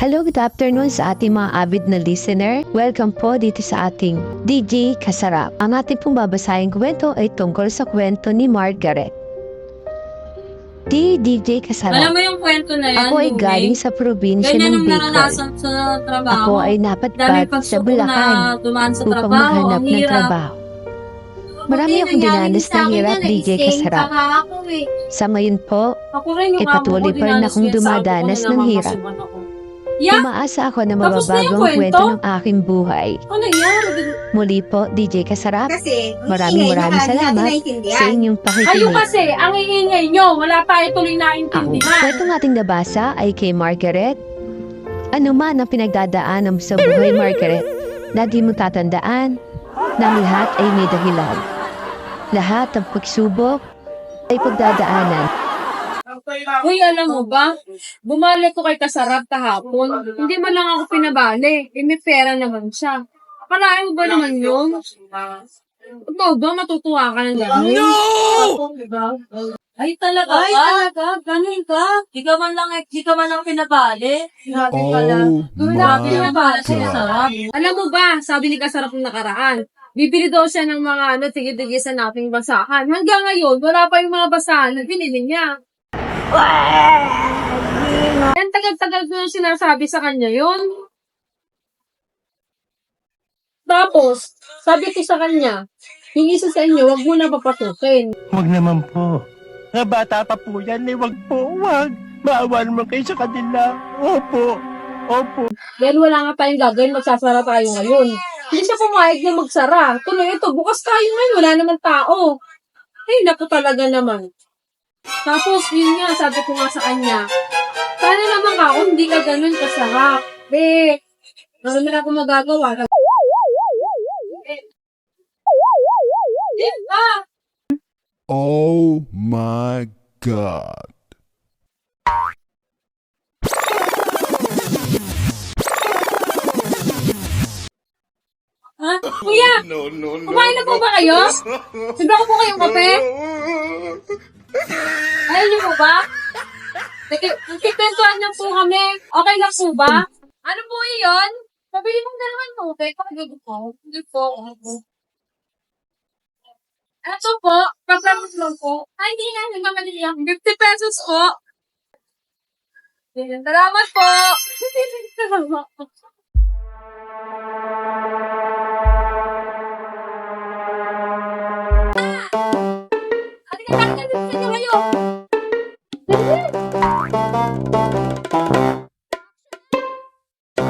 good afternoon sa ating mga avid na listener. Welcome po dito sa ating DJ Kasarap. Ang ating pong babasahing kwento ay tungkol sa kwento ni Margaret. Di DJ Alam Kasarap. mo yung kwento na yan, Ako ay galing sa probinsya Ganyan ng Bicol. naranasan sa trabaho. Ako ay napadpad sa Bulacan sa upang trabaho. maghanap ng trabaho. Marami akong dinanas na hirap, DJ Kasarap. Ako, eh. Sa ngayon po, yung Eh, patuloy pa rin akong dumadanas na ng hirap. Yeah? umaasa ako na Tapos na yung mababago ang kwento? kwento ng aking buhay. Ano yan? Muli po, DJ Kasarap, Kasi, Maraming ingay, maraming hindi salamat natin sa inyong Kayo pakikinig. kasi, ang iingay nyo, wala tayo tuloy Ako, naintindihan. kwentong ating nabasa ay kay Margaret. Ano man ang pinagdadaanan sa buhay, Margaret, lagi mo tatandaan na ang lahat ay may dahilan. Lahat ng pagsubok ay pagdadaanan. Uy, alam mo ba? Bumalik ko kay Kasarap kahapon. Hindi man lang ako pinabali. Eh, may pera naman siya. Kalain mo ba naman yun? Ikaw ba matutuwa ka ng gano'n? No! Ay, talaga Ay, ba? talaga? Ganun ka? Di ka man lang, di ka man lang pinabali? Grabe pala. Oh Grabe my pinabali si God. Kasarap. Alam mo ba, sabi ni Kasarap ng nakaraan, bibili daw siya ng mga ano, tigil-tigil sa nating basahan. Hanggang ngayon, wala pa yung mga basahan na binili niya. Ang tagal-tagal ko yung sinasabi sa kanya yun. Tapos, sabi ko sa kanya, yung isa sa inyo, wag mo na papatukin. Huwag naman po. Nga bata pa po yan eh. Huwag po, huwag. Maawa naman kayo sa kanila. Opo. Opo. Dahil wala nga tayong gagawin, magsasara tayo ngayon. Hindi siya pumayag na magsara. Tuloy ito, bukas tayo ngayon, wala naman tao. Ay, naku talaga naman. Tapos, yun nga, sabi ko nga sa kanya, sana naman ako, hindi ka ganun kasarap. Eh, ano na ako magagawa? Eh, eh, ah, Oh my god. ha? Kuya, No, no, no. kumain na po ba kayo? Sibla ko po kayong kape? Ayaw niyo po ba? Nagkikwentuhan niyo po kami. Okay lang po ba? Ano po iyon? Pabili mong dalawang tubig. Pakagod ko. Hindi po. Ito po. Pagkakas lang po. Ay, hindi nga. Naman niya. 50 pesos po. Salamat po. Salamat po.